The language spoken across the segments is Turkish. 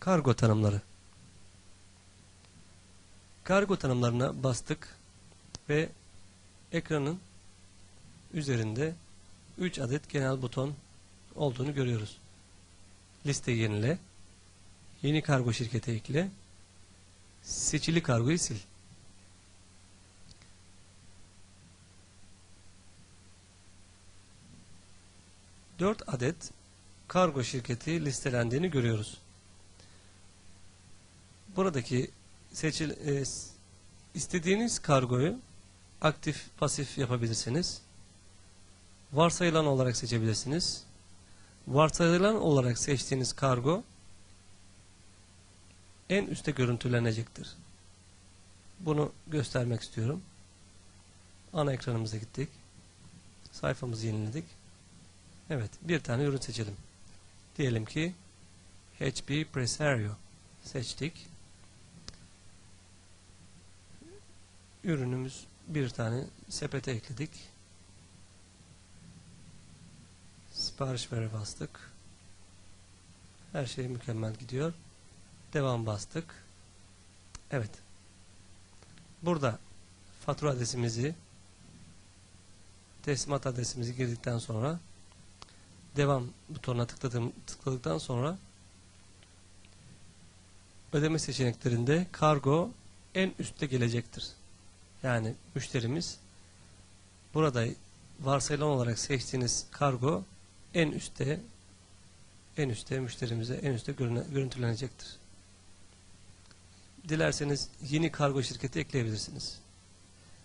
Kargo tanımları. Kargo tanımlarına bastık ve ekranın üzerinde 3 adet genel buton olduğunu görüyoruz. Liste yenile, yeni kargo şirkete ekle, seçili kargoyu sil. Dört adet kargo şirketi listelendiğini görüyoruz. Buradaki seçil e, istediğiniz kargoyu aktif pasif yapabilirsiniz. Varsayılan olarak seçebilirsiniz. Varsayılan olarak seçtiğiniz kargo en üstte görüntülenecektir. Bunu göstermek istiyorum. Ana ekranımıza gittik. Sayfamızı yeniledik. Evet, bir tane ürün seçelim. Diyelim ki HP Presario seçtik. Ürünümüz bir tane sepete ekledik. Sipariş vere bastık. Her şey mükemmel gidiyor. Devam bastık. Evet. Burada fatura adresimizi teslimat adresimizi girdikten sonra devam butonuna tıkladım, tıkladıktan sonra ödeme seçeneklerinde kargo en üstte gelecektir. Yani müşterimiz burada varsayılan olarak seçtiğiniz kargo en üstte en üstte müşterimize en üstte görüntülenecektir. Dilerseniz yeni kargo şirketi ekleyebilirsiniz.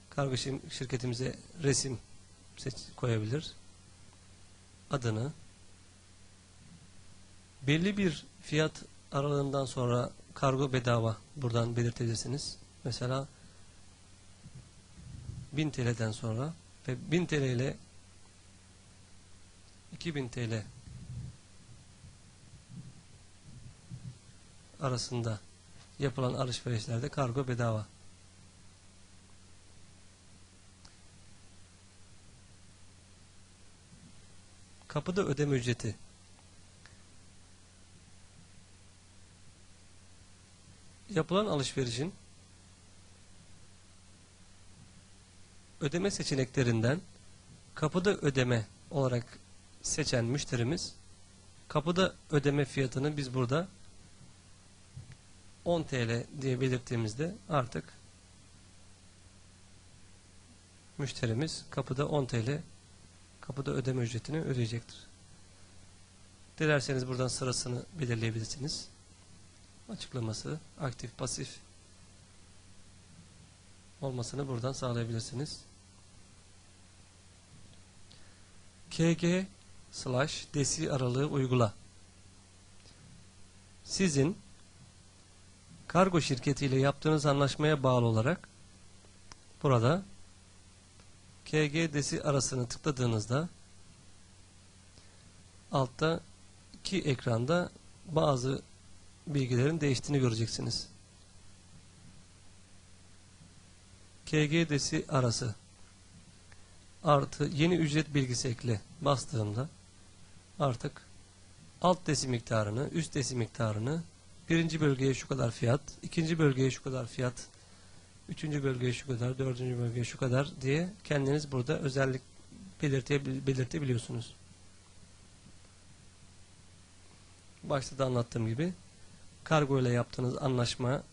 Kargo şir- şirketimize resim seç koyabilir. Adını belli bir fiyat aralığından sonra kargo bedava buradan belirtebilirsiniz. Mesela 1000 TL'den sonra ve 1000 TL ile 2000 TL arasında yapılan alışverişlerde kargo bedava. Kapıda ödeme ücreti. Yapılan alışverişin ödeme seçeneklerinden kapıda ödeme olarak seçen müşterimiz kapıda ödeme fiyatını biz burada 10 TL diye belirttiğimizde artık müşterimiz kapıda 10 TL kapıda ödeme ücretini ödeyecektir. Dilerseniz buradan sırasını belirleyebilirsiniz. Açıklaması, aktif, pasif olmasını buradan sağlayabilirsiniz. KG slash desi aralığı uygula. Sizin kargo şirketiyle yaptığınız anlaşmaya bağlı olarak burada KG desi arasını tıkladığınızda altta iki ekranda bazı bilgilerin değiştiğini göreceksiniz. KG desi arası artı yeni ücret bilgisi ekle bastığımda artık alt desi miktarını, üst desi miktarını birinci bölgeye şu kadar fiyat, ikinci bölgeye şu kadar fiyat, üçüncü bölgeye şu kadar, dördüncü bölgeye şu kadar diye kendiniz burada özellik belirtebil- belirtebiliyorsunuz. Başta da anlattığım gibi kargo ile yaptığınız anlaşmaya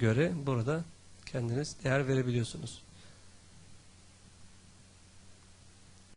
göre burada kendiniz değer verebiliyorsunuz.